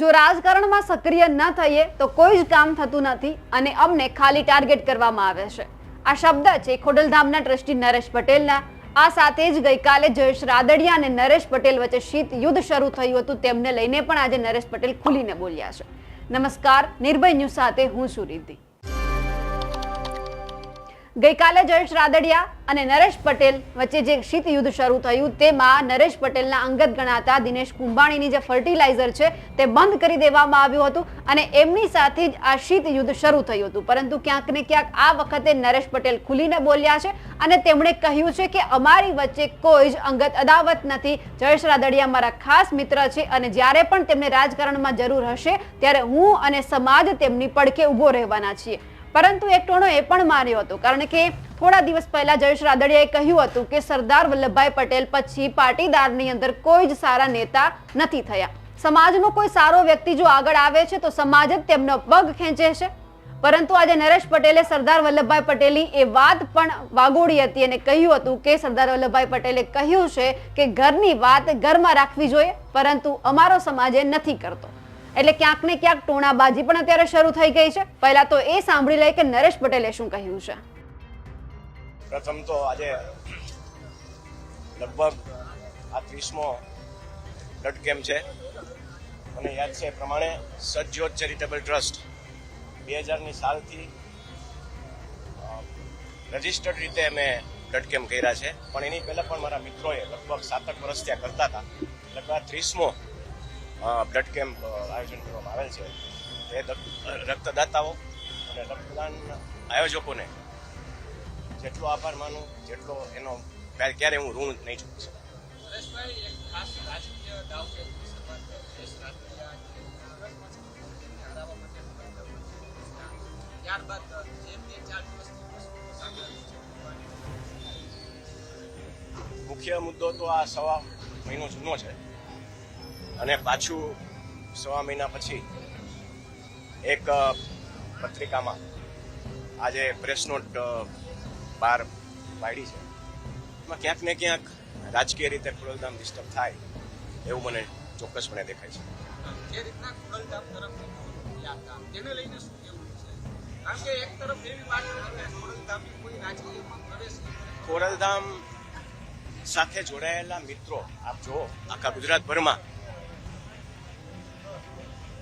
જો રાજકારણમાં સક્રિય ન થઈએ, તો કોઈ જ કામ થતું નથી અને અમને ખાલી ટાર્ગેટ કરવામાં આવે છે. આ શબ્દ છે ખોડલધામના ટ્રસ્ટી નરેશ પટેલના. આ સાથે જ ગઈકાલે જયેશ રાદડિયા અને નરેશ પટેલ વચ્ચે શીત યુદ્ધ શરૂ થયું હતું. તેમને લઈને પણ આજે નરેશ પટેલ ખુલીને બોલ્યા છે. નમસ્કાર, નિર્ભય ન્યૂઝ સાથે હું છું રિદ્ધિ. ગઈકાલે જયેશ રાદડિયા અને નરેશ પટેલ વચ્ચે જે શીત યુદ્ધ શરૂ થયું, તેમાં નરેશ પટેલના અંગત ગણાતા દિનેશ કુંભાણીની જે ફર્ટિલાઇઝર છે, તે બંધ કરી દેવામાં આવ્યું હતું અને એમની સાથે જ આ શીત યુદ્ધ શરૂ થયું હતું. પરંતુ ક્યાંક ને ક્યાંક આ વખતે નરેશ પટેલ ખુલીને બોલ્યા છે અને તેમણે કહ્યું છે કે અમારી વચ્ચે કોઈ જ અંગત અદાવત નથી. જયેશ રાદડિયા મારા ખાસ મિત્ર છે અને જ્યારે પણ તેમને રાજકારણમાં જરૂર હશે, ત્યારે હું અને સમાજ તેમની પડખે ઊભો રહેવાના છીએ. પરંતુ એક ટોણો એ પણ માર્યો હતો, કારણ કે થોડા દિવસ પહેલા જયેશ રાદડિયાએ કહ્યું હતું કે સરદાર વલ્લભભાઈ પટેલ પછી પાટીદારની અંદર કોઈ જ સારા નેતા નથી થયા. સમાજનો કોઈ સારો વ્યક્તિ જો આગળ આવે છે, તો સમાજ જ તેમનો પગ ખેંચે છે. પરંતુ આજે નરેશ પટેલે સરદાર વલ્લભભાઈ પટેલની એ વાત પણ વાગોડી હતી અને કહ્યું હતું કે સરદાર વલ્લભભાઈ પટેલે કહ્યું છે કે ઘરની વાત ઘરમાં રાખવી જોઈએ, પરંતુ અમારો સમાજ એ નથી કરતો. એટલે ક્યાંક ને ક્યાંક ટોણાબાજી પણ અત્યારે શરૂ થઈ ગઈ છે. પહેલા તો એ સાંભળી લઈએ કે નરેશ પટેલે શું કહ્યું છે. પ્રથમ તો આજે લગભગ આ ત્રીસમો બ્લડ કેમ્પ છે. મને યાદ છે એ પ્રમાણે સજ્જોત ચેરિટેબલ ટ્રસ્ટ બે હજારની સાલથી રજિસ્ટર્ડ રીતે અમે બ્લડ કેમ્પ કર્યા છે. પણ એની પહેલાં પણ મારા મિત્રોએ લગભગ સાતક વર્ષ ત્યાં કરતા હતા. લગભગ ત્રીસમો બ્લડ કેમ્પ આયોજન કરવામાં આવેલ છે. દક- રક્તદાતાઓ અને રક્તદાન આયોજકોને જેટલો આભાર માનું જેટલો એનો ક્યારે ક્યારે હું ઋણ નહીં ચૂકી શકું. મુખ્ય મુદ્દો તો આ સવા મહિનો જૂનો છે. અને પાછું સવા મહિના પછી એક પત્રિકામાં આજે પ્રેસ નોટ બહાર પાડી છે. એમાં ક્યાંક ને ક્યાંક રાજકીય રીતે ખોડલધામ ડિસ્ટર્બ થાય એવું મને ચોક્કસપણે દેખાય છે. જે રીતના ખોડલધામ તરફથી ગયા તેને લઈને શું કહેવું છે? કારણ કે એક તરફ એવી વાત છે કે ખોડલધામની કોઈ રાજકીયમાં પ્રવેશ ખોડલધામ સાથે જોડાયેલા મિત્રો આપ જુઓ આખા ગુજરાતભરમાં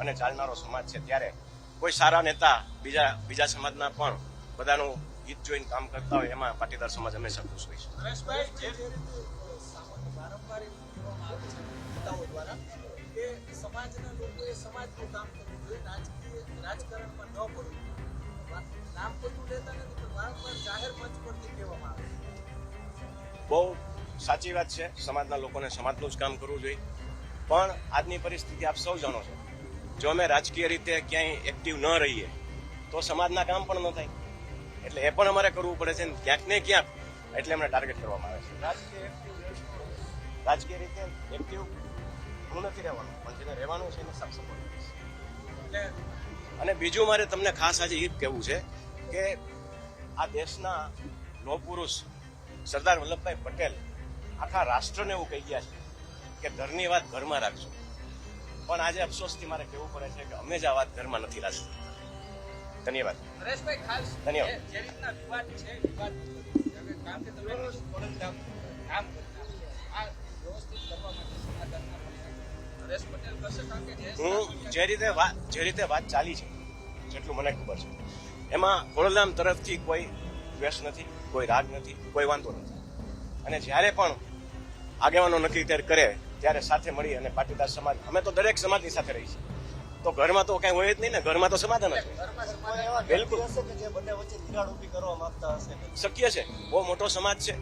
અને ચાલનારો સમાજ છે. ત્યારે કોઈ સારા નેતા બીજા બીજા સમાજના પણ બધાનું હિત જોઈને કામ કરતા હોય એમાં પાટીદાર સમાજ હંમેશા ખુશ હોય છે. નરેશભાઈ જે રીતે વારંવાર એવું કહેવામાં આવે છે નેતાઓ દ્વારા કે સમાજના લોકોએ સમાજનું કામ કરવું જોઈએ રાજકીય રાજકારણમાં ન પડવું નામ કોઈનું લેતા નથી પણ વારંવાર જાહેર મંચ પરથી કહેવામાં આવે બહુ સાચી વાત છે. સમાજના લોકોને સમાજનું જ કામ કરવું જોઈએ. પણ આજની પરિસ્થિતિ આપ સૌ જાણો છો. જો અમે રાજકીય રીતે ક્યાંય એક્ટિવ ન રહીએ તો સમાજના કામ પણ ન થાય. એટલે એ પણ અમારે કરવું પડે છે ને ક્યાંક ને ક્યાંક. એટલે અમને ટાર્ગેટ કરવામાં આવે છે. રાજકીય રાજકીય રીતે એક્ટિવ હું નથી રહેવાનું પણ જેને રહેવાનું છે એને સાફ સપોર્ટ એટલે અને બીજું મારે તમને ખાસ આજે એ કહેવું છે કે આ દેશના લો પુરુષ સરદાર વલ્લભભાઈ પટેલ આખા રાષ્ટ્રને એવું કહી ગયા છે કે ઘરની વાત ઘરમાં રાખજો. પણ આજે અફસોસથી મારે કહેવું પડે છે કે અમે જ આ વાત ઘરમાં નથી રાખતા ધન્યવાદ. નરેશભાઈ ખાસ ધન્યવાદ. જે- જે રીતના વિવાદ છે વિવાદ કારણ કે તમે કામ આ વ્યવસ્થિત કરવા માટે સમાધાનના નરેશ પટેલ કરશે કારણ કે હું જે રીતે વાત જે રીતે વાત ચાલી છે જેટલું મને ખબર છે. એમાં ખોડલધામ તરફથી કોઈ દ્વેષ નથી કોઈ રાગ નથી કોઈ વાંધો નથી. અને જ્યારે પણ આગેવાનો નક્કી ત્યારે કરે ત્યારે સાથે મળી અને પાટીદાર સમાજ અમે તો દરેક સમાજની સાથે રહી છીએ. તો ઘરમાં તો કઈ હોય જ નહીં ને ઘરમાં તો સમાધાન જ બિલકુલ. શક્ય છે. બહુ મોટો સમાજ છે.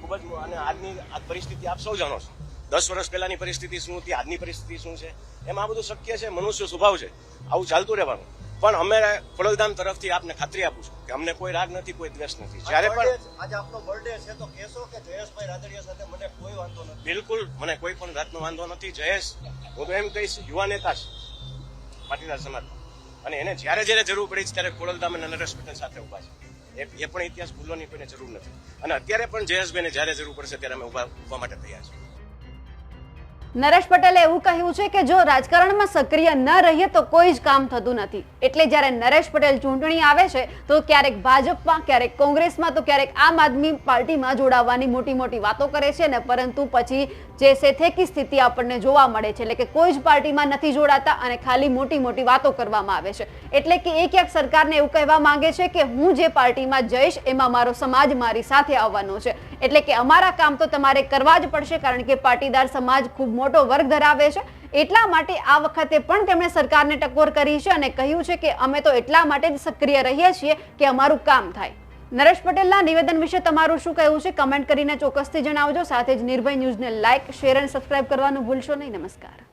ખૂબ જ અને આજની આ પરિસ્થિતિ આપ સૌ જાણો છો. દસ વર્ષ પહેલાની પરિસ્થિતિ શું હતી? આજની પરિસ્થિતિ શું છે? એમાં આ બધું શક્ય છે. મનુષ્ય સ્વભાવ છે. આવું ચાલતું રહેવાનું. પણ અમે ખોડલધામ તરફથી આપને ખાતરી આપું છું કે અમને કોઈ રાગ નથી કોઈ દ્વેષ નથી. જ્યારે પણ આજે આપનો બર્થડે છે તો કહેશો કે જયેશભાઈ રાદડિયા સાથે મને કોઈ વાંધો નથી? બિલકુલ મને કોઈ પણ જાતનો વાંધો નથી. જયેશ હું તો એમ કહીશ યુવા નેતા છે પાટીદાર સમાજ. અને એને જ્યારે જ્યારે જરૂર પડી છે ત્યારે ખોડલધામ અને નરેશ પટેલ સાથે ઊભા છે. એ પણ ઇતિહાસ ભૂલવાની કોઈને જરૂર નથી. અને અત્યારે પણ જયેશભાઈને જ્યારે જરૂર પડશે ત્યારે અમે ઊભા ઊભા માટે તૈયાર છીએ. નરેશ પટેલે એવું કહ્યું છે કે જો રાજકારણમાં સક્રિય ન રહીએ તો કોઈ જ કામ થતું નથી. એટલે જ્યારે નરેશ પટેલ ચૂંટણી આવે છે, તો ક્યારેક ભાજપમાં, ક્યારેક કોંગ્રેસમાં, તો ક્યારેક આમ આદમી પાર્ટીમાં જોડાવાની મોટી મોટી વાતો કરે છે ને, પરંતુ પછી જે સેથેકી સ્થિતિ આપણને જોવા મળે છે, એટલે કે કોઈ જ પાર્ટીમાં નથી જોડાતા અને ખાલી મોટી મોટી વાતો કરવામાં આવે છે. એટલે કે એ ક્યાંક સરકારને એવું કહેવા માંગે છે કે હું જે પાર્ટીમાં જઈશ, એમાં મારો સમાજ મારી સાથે આવવાનો છે. એટલે કે અમારા કામ તો તમારે કરવા જ પડશે, કારણ કે પાટીદાર સમાજ ખૂબ મોટો વર્ગ ધરાવે છે. એટલા માટે આ વખતે પણ તેમણે સરકારને ટકોર કરી છે અને કહ્યું છે કે અમે તો એટલા માટે જ સક્રિય રહીએ છીએ કે અમારું કામ થાય. નરેશ પટેલના નિવેદન વિશે તમારું શું કહેવું છે? કમેન્ટ કરીને ચોક્કસથી જણાવજો. સાથે જ નિર્ભય ન્યૂઝને લાઇક શેર અને સબસ્ક્રાઇબ કરવાનું ભૂલશો નહીં. નમસ્કાર.